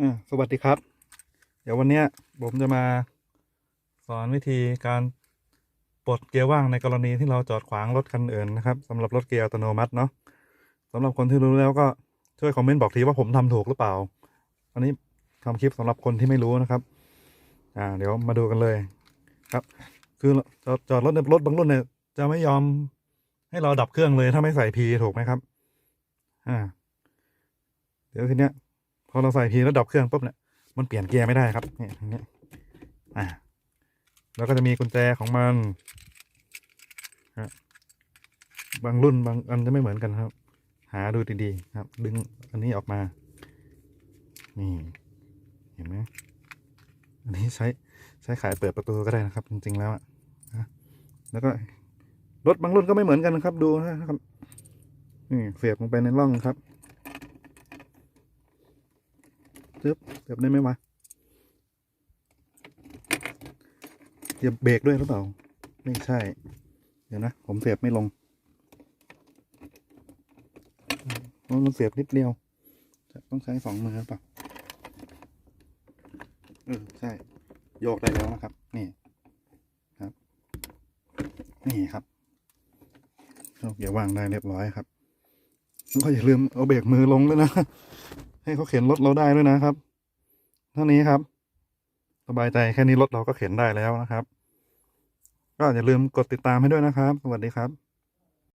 อ่าสวัสดีครับ เดี๋ยววันนี้ผมจะมาสอนวิธีการปลดเกียร์ว่างในกรณีที่เราจอดขวางรถคันอื่นนะครับสำหรับรถเกียร์อัตโนมัติเนาะสำหรับคนที่รู้แล้วก็ช่วยคอมเมนต์บอกทีว่าผมทำถูกหรือเปล่า อันนี้ทำคลิปสำหรับคนที่ไม่รู้นะครับ อ่า เดี๋ยวมาดูกันเลยครับ คือจอดจอดรถในรถบางรุ่นเนี่ยจะไม่ยอมให้เราดับเครื่องเลยถ้าไม่ใส่พีถูกไหมครับ อ่า เดี๋ยวทีเนี้ย พอเราใส่พีแล้วดับเครื่องปุ๊บเนี่ยมันเปลี่ยนเกียร์ไม่ได้ครับเนี่ยอย่างเงี้ยอ่าแล้วก็จะมีกุญแจของมันบางรุ่นบางอันจะไม่เหมือนกันครับ หาดูดีๆครับ ดึงอันนี้ออกมา นี่เห็นไหมอันนี้ใช้ใช้ขายเปิดประตูก็ได้นะครับ จริง ๆ แล้วอะนะแล้วก็รถบางรุ่นก็ไม่เหมือนกันนะครับ ดูนะครับนี่เสียบลงไปในร่องครับ ซึบเสียบได้ไหมวะเสียบเบรกด้วยหรือเปล่า ไม่ใช่ เดี๋ยวนะ ผมเสียบไม่ลงเพราะมันเสียบนิดเดียว จะต้องใช้สองมือหรือเปล่าเออใช่ โยกได้แล้วนะครับ นี่ครับ นี่ครับโยกเดี๋ยววางได้เรียบร้อยครับ ก็อย่าลืมเอาเบรกมือลงด้วยนะ ให้เขาเข็นรถเราได้ด้วยนะครับเท่านี้ครับสบายใจแค่นี้รถเราก็เข็นได้แล้วนะครับ ก็อย่าลืมกดติดตามให้ด้วยนะครับ สวัสดีครับ